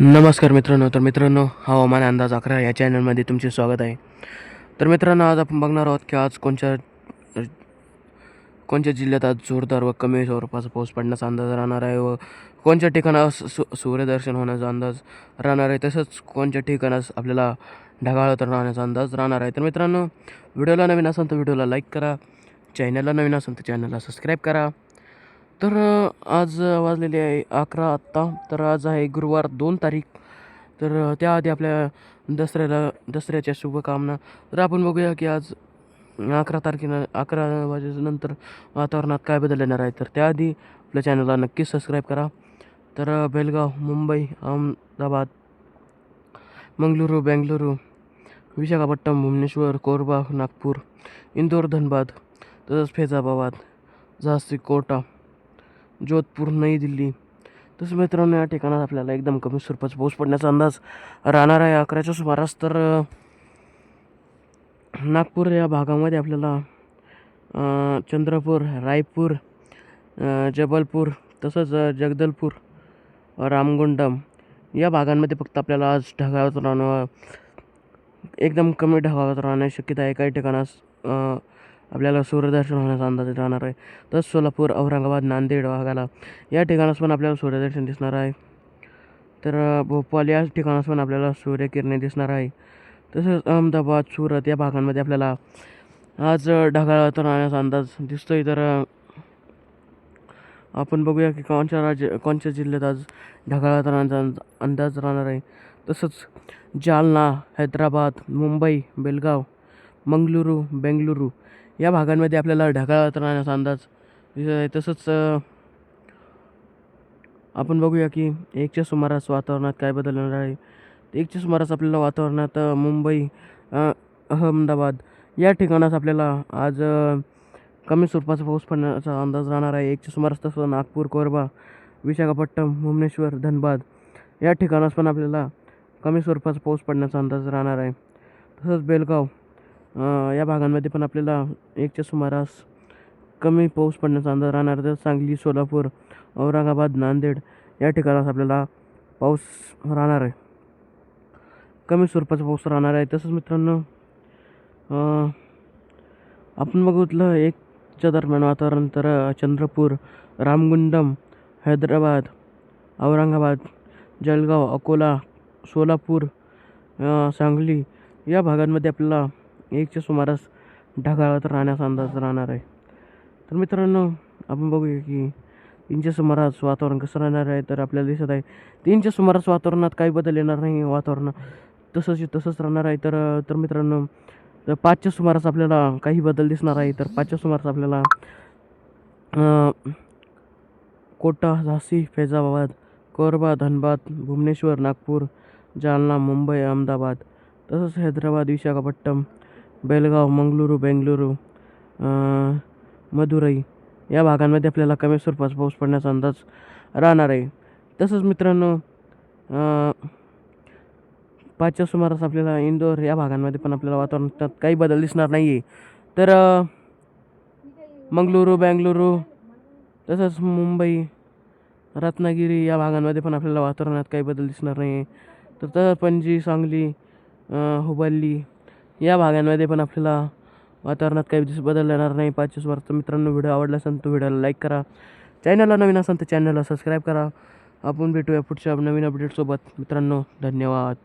नमस्कार मित्रांनो तर मित्रांनो हवामान अंदाज अकरा या चॅनलमध्ये तुमचे स्वागत आहे. तर मित्रांनो आज आपण बघणार आहोत की आज कोणत्या कोणत्या जिल्ह्यात आज जोरदार व कमी स्वरूपाचा पाऊस पडण्याचा अंदाज राहणार आहे व कोणत्या ठिकाणावर सु सु- सूर्यदर्शन होण्याचा अंदाज राहणार आहे तसंच कोणत्या ठिकाणास आपल्याला ढगाळ तर राहण्याचा अंदाज राहणार आहे. तर मित्रांनो व्हिडिओला नवीन असेल तर व्हिडिओला लाईक करा चॅनलला नवीन असेल तर चॅनलला सबस्क्राईब करा. तर आज वाजलेले आहे अकरा आत्ता. तर आज आहे गुरुवार दोन तारीख. तर त्याआधी आपल्या दसऱ्याला दसऱ्याच्या शुभकामना. तर आपण बघूया की आज अकरा तारखेनं अकरा वाजेनंतर वातावरणात काय बदल येणार आहे. तर त्याआधी आपल्या चॅनलला नक्कीच सबस्क्राईब करा. तर बेलगाव मुंबई अहमदाबाद मंगळुरू बेंगलुरू विशाखापट्टणम भुवनेश्वर कोरबा नागपूर इंदोर धनबाद तसंच फैजाबाद झासी कोटा जोधपूर नई दिल्ली. तसं मित्रांनो या ठिकाणात आपल्याला एकदम कमी स्वरूपाचा पाऊस पडण्याचा अंदाज राहणार आहे. अकराच्या सुमारास तर नागपूर या भागामध्ये आपल्याला चंद्रपूर रायपूर जबलपूर तसंच जगदलपूर रामगुंडम या भागांमध्ये फक्त आपल्याला आज ढगावत राहणं एकदम कमी ढगावत राहण्याची शक्यता आहे. काही ठिकाणास आपल्याला सूर्यदर्शन होण्याचा अंदाज राहणार आहे. तसंच सोलापूर औरंगाबाद नांदेड भागाला या ठिकाणास पण आपल्याला सूर्यदर्शन दिसणार आहे. तर भोपाल या ठिकाणास पण आपल्याला सूर्यकिरणे दिसणार आहे. तसंच अहमदाबाद सुरत या भागांमध्ये आपल्याला आज ढगाळ राहण्याचा अंदाज दिसतोय. तर आपण बघूया की कोणत्या राज्य कोणत्या जिल्ह्यात आज ढगाळ राहण्याचा अंदाज राहणार आहे. तसंच जालना हैदराबाद मुंबई बेलगाव मंगळुरू बेंगलुरू या भागांमध्ये आपल्याला ढगाळ राहण्याचा अंदाज दिसत आहे. तसंच आपण बघूया की एकच्या सुमारास वातावरणात काय बदल होणार आहे. एकच्या सुमारास आपल्याला वातावरणात मुंबई अहमदाबाद या ठिकाणास आपल्याला आज कमी स्वरूपाचा पाऊस पडण्याचा अंदाज राहणार आहे. एकच्या सुमारास तसं नागपूर कोरबा विशाखापट्टणम भुवनेश्वर धनबाद या ठिकाणास पण आपल्याला कमी स्वरूपाचा पाऊस पडण्याचा अंदाज राहणार आहे. तसंच बेलगाव या भागांमध्ये पण आपल्याला एकच्या सुमारास कमी पाऊस पडण्याचा अंदाज राहणार. तर सांगली सोलापूर औरंगाबाद नांदेड या ठिकाणास आपल्याला पाऊस राहणार आहे. कमी स्वरूपाचा पाऊस राहणार आहे. तसंच मित्रांनो आपण बघितलं एकच्या दरम्यान वातावरण तर चंद्रपूर रामगुंडम हैदराबाद औरंगाबाद जळगाव अकोला सोलापूर सांगली या भागांमध्ये आपल्याला एकच्या सुमारास ढगाळात राहण्याचा अंदाज राहणार आहे. तर मित्रांनो आपण बघूया की तीनच्या सुमारास वातावरण कसं राहणार आहे तर आपल्याला दिसत आहे तीनच्या सुमारास वातावरणात काही बदल येणार नाही. वातावरण तसंच तसंच राहणार आहे. तर तर मित्रांनो तर पाचच्या सुमारास आपल्याला काही बदल दिसणार आहे. तर पाचच्या सुमारास आपल्याला कोटा झाशी फैजाबाद कोरबा धनबाद भुवनेश्वर नागपूर जालना मुंबई अहमदाबाद तसंच हैदराबाद विशाखापट्टणम बेलगाव मंगळुरू बेंगलुरू अ, मदुरई या भागांमध्ये आपल्याला कमी स्वरूपाचा पाऊस पडण्याचा अंदाज राहणार आहे. तसंच मित्रांनो पाचच्या सुमारास आपल्याला इंदोर या भागांमध्ये पण आपल्याला वातावरणात काही बदल दिसणार नाही आहे तर मंगळुरू बेंगलुरू तसंच मुंबई रत्नागिरी या भागांमध्ये पण आपल्याला वातावरणात काही बदल दिसणार नाही आहे तर तसंच पणजी सांगली हुबल्ली या भागांमध्ये पण आपल्याला वातावरणात काही दिवस बदल येणार नाही. पाचशे वर्ष मित्रांनो व्हिडिओ आवडला असेल तर व्हिडिओला लाईक करा. चॅनलला नवीन असेल तर चॅनलला सबस्क्राईब करा. आपण भेटूया पुढच्या नवीन अपडेटसोबत मित्रांनो धन्यवाद.